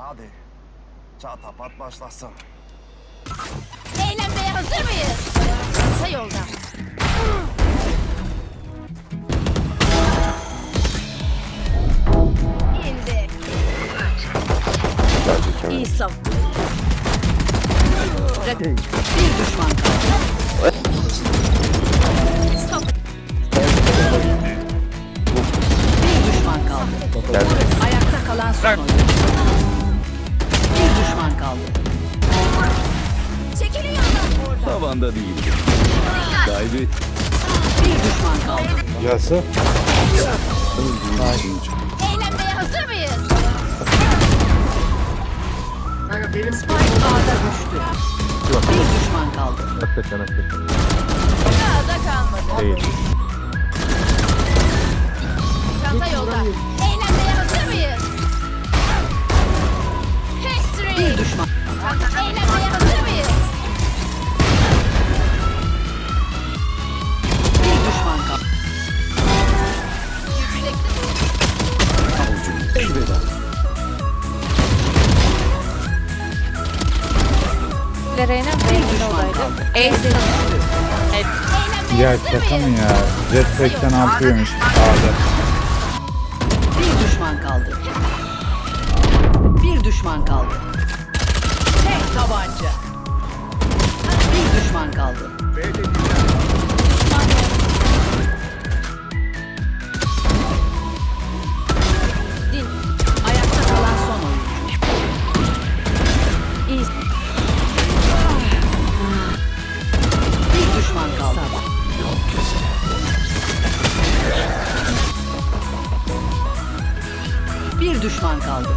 hadi. Çatapat başlasın. Eğlenmeye hazır mıyız? Kısa yolda. İndi. İyi sav. Bir düşman kaldı. Stop. Bir düşman kaldı. Ayakta kalan son oyuncu. Yoldan. Tavanda değildi. Kaybet. Bir düşman kaldı. Gelse. Eğlenmeye hazır mıyız? Spike A'da düştü. Bir düşman kaldı. Hakikaten hakikaten. Daha da kalmadı. Değil. Çanta yolda. Eğlenmeye hazır mıyız? History. Bir düşman. Eğlenmeye hazır Vereyna B'nin olaydı. Ace'in. Evet. Ya şaka mı ya? Jet 86 yemiş A'da. Bir düşman kaldı. Bir düşman kaldı. Tek tabanca. Bir düşman kaldı. Din. Ayakta kalan son. İyi. Düşman kaldı.